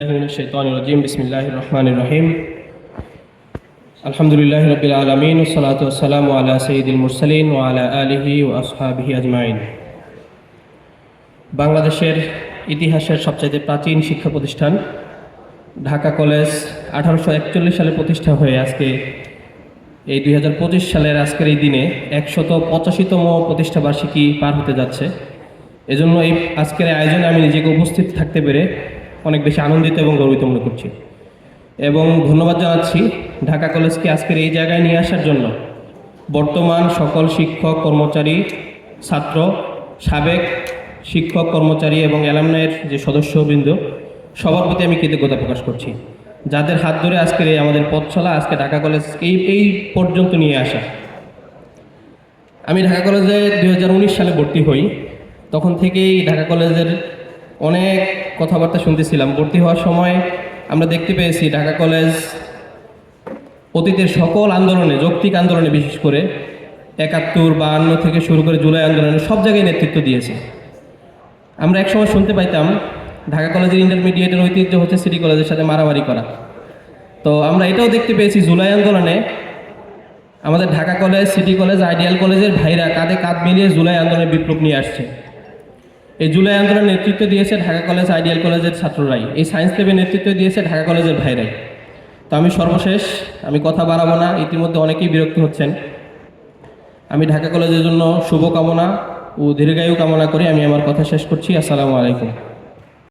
من الشيطان الرجيم بسم الله الرحمن الرحيم الحمد لله رب العالمين والصلاة والسلام على سيد المرسلين وعلى آله وأصحابه أجمعين বাংলাদেশের ইতিহাসের সবচাইতে প্রাচীন শিক্ষা প্রতিষ্ঠান ঢাকা কলেজ আঠারোশো একচল্লিশ সালে প্রতিষ্ঠা হয়ে আজকে এই দুই সালের আজকের এই দিনে একশত পঁচাশিতম প্রতিষ্ঠা বার্ষিকী পার হতে যাচ্ছে এজন্য এই আজকের এই আয়োজনে আমি নিজেকে উপস্থিত থাকতে পেরে অনেক বেশি আনন্দিত এবং গর্বিত মনে করছি। এবং ধন্যবাদ জানাচ্ছি ঢাকা কলেজকে আজকের এই জায়গায় নিয়ে আসার জন্য। বর্তমান সকল শিক্ষক, কর্মচারী, ছাত্র, সাবেক শিক্ষক, কর্মচারী এবং অ্যালামনাইয়ের যে সদস্যবৃন্দ, সবার প্রতি আমি কৃতজ্ঞতা প্রকাশ করছি। যাদের হাত ধরে আজকের এই আমাদের পথ চলা আজকে ঢাকা কলেজ এই এই পর্যন্ত নিয়ে আসা। আমি ঢাকা কলেজে দু হাজার উনিশ সালে ভর্তি হই। তখন থেকেই ঢাকা কলেজের অনেক কথাবার্তা শুনতেছিলাম। ভর্তি হওয়ার সময় আমরা দেখতে পেয়েছি ঢাকা কলেজ অতীতের সকল আন্দোলনে, যৌক্তিক আন্দোলনে বিশেষ করে একাত্তর, বাহান্ন থেকে শুরু করে জুলাই আন্দোলনে সব জায়গায় নেতৃত্ব দিয়েছে। আমরা একসময় শুনতে পাইতাম ঢাকা কলেজের ইন্টারমিডিয়েটের ঐতিহ্য হচ্ছে সিটি কলেজের সাথে মারামারি করা। তো আমরা এটাও দেখতে পেয়েছি জুলাই আন্দোলনে আমাদের Dhaka college city college ideal কলেজের ভাইরা কাঁধে কাঁধ মিলিয়ে জুলাই আন্দোলনের বিপ্লব নিয়ে আসছে। এই জুলাই আন্দোলনের নেতৃত্ব দিয়েছে ঢাকা কলেজ আইডিয়াল কলেজের ছাত্ররাই। এই সায়েন্স ল্যাবের নেতৃত্ব দিয়েছে ঢাকা কলেজের ভাইরাই। তো আমি সর্বশেষ, আমি কথা বাড়াবো না, ইতিমধ্যে অনেকেই বিরক্ত হচ্ছেন। আমি ঢাকা কলেজের জন্য শুভকামনা ও দীর্ঘায়ু কামনা করে আমি আমার কথা শেষ করছি। আসসালামু আলাইকুম।